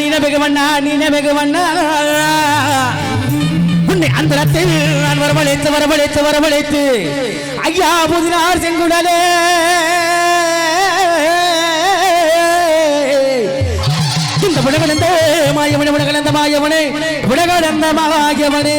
நீன மிகவண்ணா நீன மிகவண்ணா உன்னை அந்தரத்தில் நான் வரவழைத்து வரவழைத்து வரவழைத்து. ஐயா புதினார் செங்குடலே. இந்த விடகடந்த மாயவனே விடகடந்த மாயவனே விடகடந்த மாயவனே.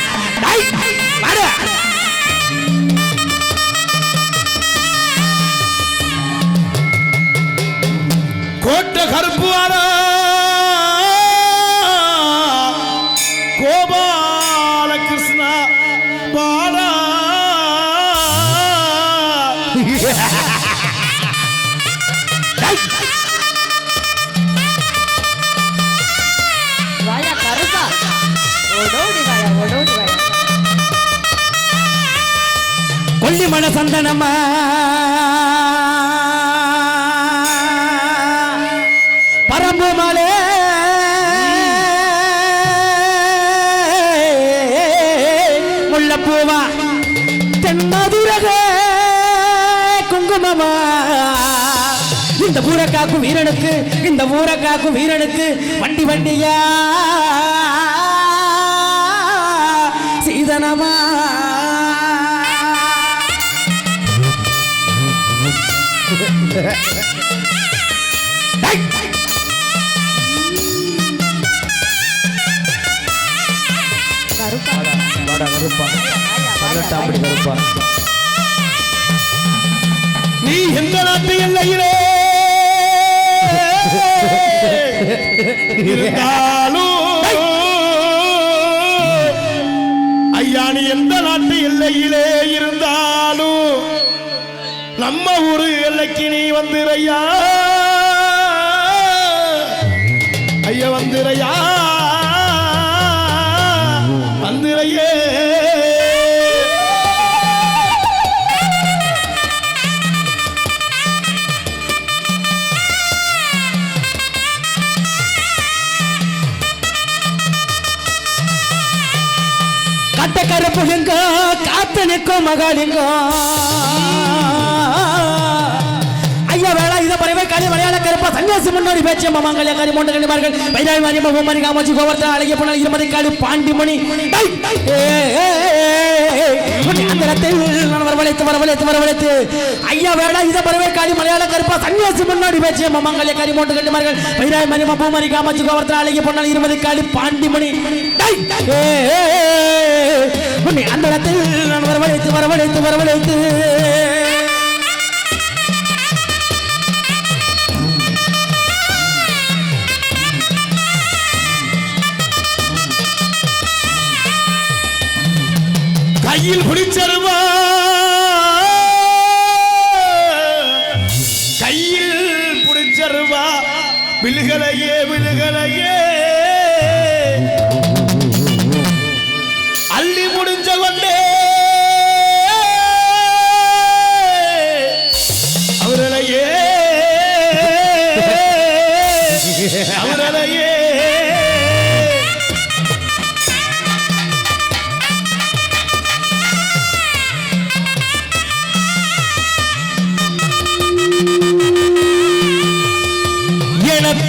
மன சந்தனமா பரம்பு மலே. முள்ளப்பூவா தென்மதுரக குங்குமமா? இந்த ஊரை காக்கும் வீரனுக்கு இந்த ஊரை காக்கும் வீரனுக்கு வண்டி வண்டியா? சீதனமா? நீ எந்த நாட்டு எல்லையிலே? இருந்தாலும் ஐயா நீ எந்த நாட்டு எல்லையிலே இருந்தா நம்ம ஊரு எல்லைக்கு நீ வந்துறையா? ஐயா வந்துறையா? வந்துறையே. கட்டக்கரை புழுங்க காத்து நிற்கும் பறவை களி மலையாள கருப்பா சன்னியாசி முன்னோடி பேச்சு மாமாங்கல்ய கரி மூன்று கண்ணிமார்கள் வைராய் மாரி மகமணி காமாட்சி கோவர்த்தன அழகிய பொண்ணு இருமதி காளி பாண்டிமணி. அந்த ரத்தை நான் வரவழைத்து வரவழைத்து வரவழைத்து. ஐயா வேடா இத பறவை காளி மலையாள கருப்பா சன்னியாசி முன்னோடி பேச்சு மாமாங்கல்ய காரி மூன்று கண்ணிமார்கள் வைராய் மாரி மகமணி காமாட்சி கோவர்த்தன அழகிய பொண்ணு இருமதி காளி பாண்டிமணி. அந்த இடத்தில் நான் வரவழைத்து வரவழைத்து வரவழைத்து. கையில் பிடிச்சருவா?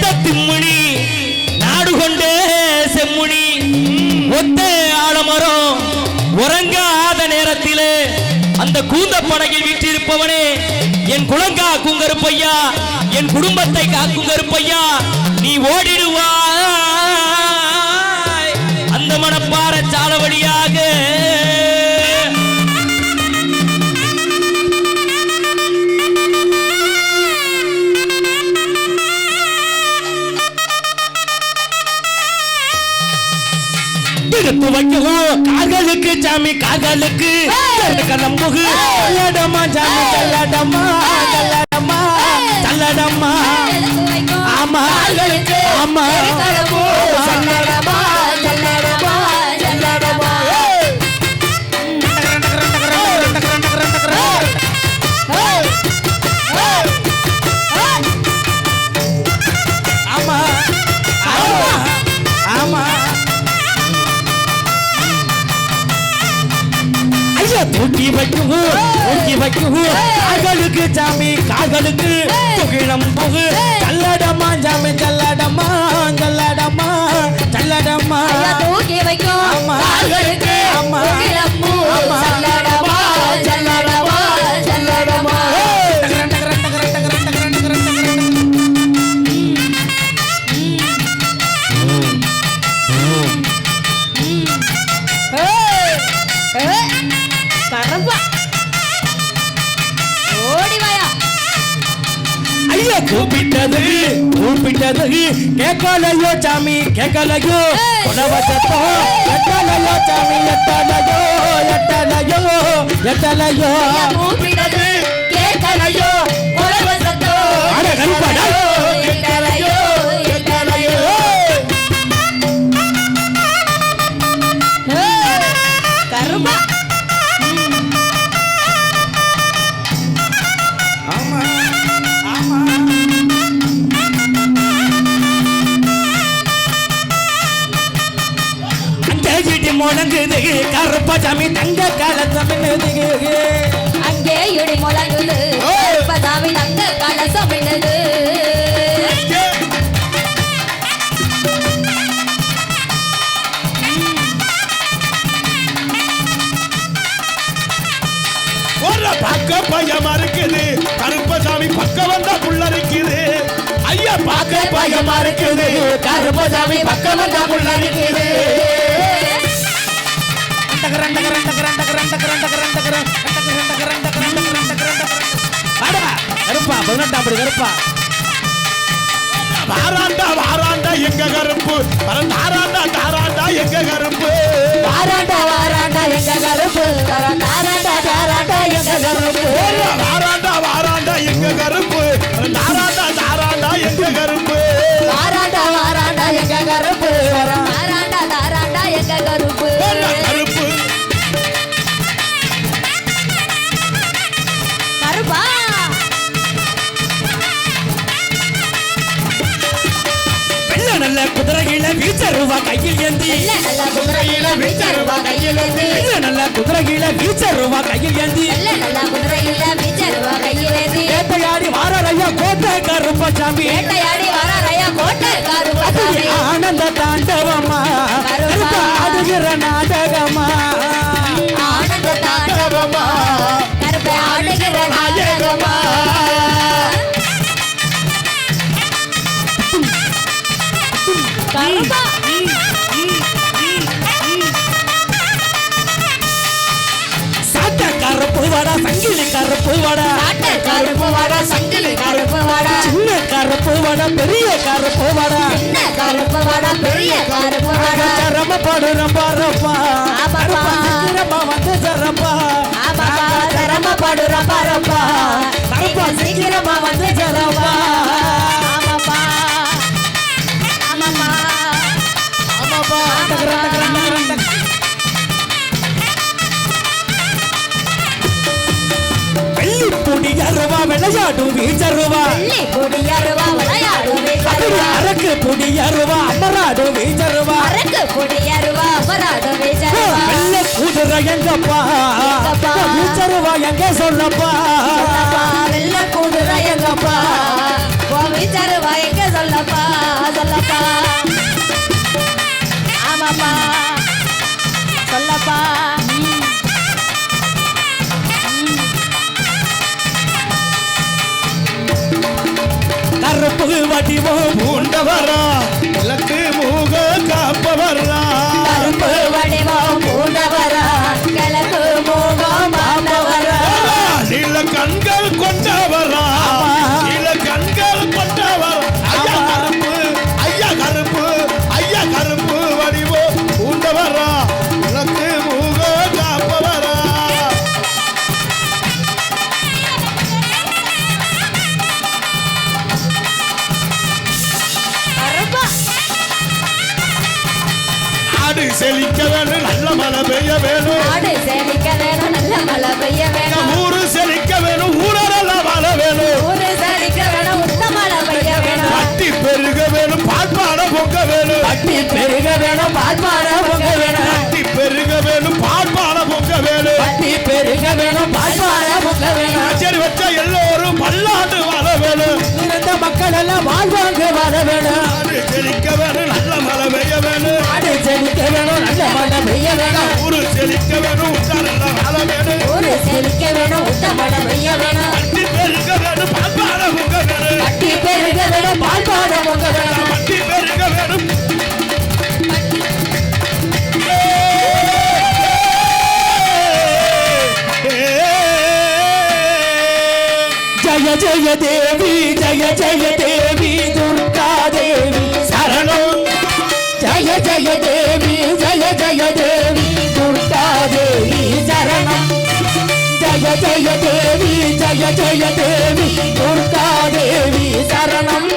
எனத்த திம்முனி நாடு கொண்டே செம்முனி ஒத்த ஆலமரம் உறங்காத நேரத்திலே அந்த கூந்த படகில் வீற்றிருப்பவனே என் குலங்கா குங்கருப்பையா என் குடும்பத்தை காக்குங்கருப்பையா நீ ஓடிடுவாய். அந்த மனப்பாற சால வழியாக சாமி காதலுக்கு கலம்புகு. கல்லடமா சாமி கல்லடமா கல்லடமா கல்லடமா ஆமா ஆமா. தூக்கி வைக்கும்? தூக்கி வைக்கும்? கால்களுக்கு சாமி கால்களுக்கு துகிழம் புகு. சல்லடமா சாமி சல்லடமா சல்லடமா ஐயா தூக்கி வைக்கும். கால்களுக்கு ஆமா. முகிலம்பூ ஆமா. கூப்பிட்டது கூப்பிட்டது. கேட்கலையோ சாமி கேட்கலையோ. உணவ சத்தம். எட்டலையோ சாமி எட்டலையோ எட்டலையோ எட்டலையோ. கூப்பிட்டது? கேட்கலையோ? குரவ சத்தம். அட கருப்பாடா. எட்டலையோ. முழங்குது கருப்ப சாமி தங்க காலத்தை மின்னுது அங்கே இடி முழங்குது கருப்பசாமி தங்க கலசம் மின்னுது ஒரு பக்க பயமா இருக்குது கருப்பசாமி பக்கம் வந்தா புள்ள இருக்குது ஐயா பார்க்க பயமா இருக்குது கருப்ப சாமி பக்கம் வந்தா புள்ள இருக்குது கருப்பா பதினெட்டாம் படி கருப்பா வாராண்டா வாராண்டா எங்க கருப்பு? தாராண்டா தாராண்டா எங்க கருப்பு? குதிரையில வீச்சருவா கையில் ஏந்தி. நல்ல குதிரையில வீச்சருவா கையில் ஏந்தி. நல்ல குதிரையில வீச்சருவா கையில் ஏந்தி. நல்ல குதிரையில வீச்சருவா கையில் ஏந்தி. வேட்டையாடி வாரரையா கோட்டை கருப்ப சாமி. வேட்டையாடி வராரையா கோட்டை கருப்பசாமி ஆனந்த தாண்டவமா கருப்ப. ஆடுகிற நாடகமா ஆனந்த தாண்டவமா கருப்பை ஆடுகிற நாடகமா கருப்பா சாட்ட கருப்பு வடா சங்கிலி கருப்பு வடா காட்டு கருப்பு வாடா சங்கிலி கருப்பு வாடா சின்ன கருப்பு வடா பெரிய கருப்பு வடா சின்ன கருப்பு வாடா பெரிய கருப்பு வாடா சிரமப்படுறோம் பாருப்பா ஆமாப்பா. சீக்கிரமா வந்து சரப்பா ஆமாப்பா சிரமப்படுற பாருப்பா கருப்பா சீக்கிரமா வந்து சரப்பா விளையாடும் வீச்சருவா. அரக்கு பொடி அருவா அமராடும் வீச்சருவா. வெள்ள குதிரை எங்கப்பா? வீச்சருவா எங்க சொல்லப்பா? கருப்பு வடிவம் பூண்டவரா. செழிக்க வேணும் நல்ல மழை பெய்ய வேணும் நாடு செழிக்க வேணும் நல்ல மழை பெய்ய வேணும் ஊரு செழிக்க வேணும் ஊரெல்லாம் வாழ வேணும் ஊரு செழிக்க வேணும் உத்த மழை பெய்ய வேணும் பட்டி பெருக வேணும் பாட்பாட பொங்க வேணும் பட்டி பெருக வேணும் பால்பார பொங்க வேணும் பட்டி பெருக வேணும் பாட்பாட பொங்க வேணும் பட்டி பெருக வேணும் பால்பார பொங்க வேணும் சரி வச்சா எல்லோரும் பல்லாண்டு வாழ வேணும் இருந்த மக்கள் எல்லாம் வாழ்வாங்க வாழ வேணும் செழிக்க வேணும் நல்ல மழை பெய்ய வேணும் செழிக்க வேணும் நல்ல மழை பெய்ய வேணும் ஊரு செழிக்க வேணும் வாழ வேணும் ஊரு செழிக்க வேணும் உத்த மழை பெய்ய வேணும். பட்டி பெருக வேணும் பாட்பாட பொங்க வேணும். பட்டி பெருக வேணும் பால்பார பொங்க வேணும். பட்டி பெருக வேணும். ஜய ஜய தேவி ஜய ஜய தேவி ஜய ஜய தேவி துர்கா தேவி சரணம். ஜய ஜய தேவி ஜய ஜய தேவி துர்கா தேவி சரணம்.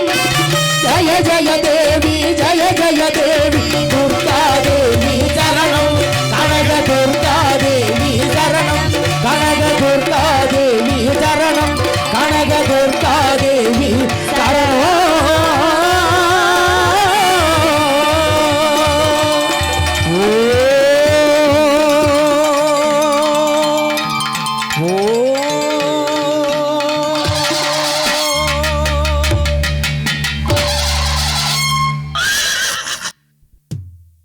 ஜய ஜய தேவி ஜய ஜய தேவி துர்கா தேவி சரணம். கனக துர்கா தேவி சரணம். கனக துர்கா தேவி சரணம். கனக துர்கா தேவி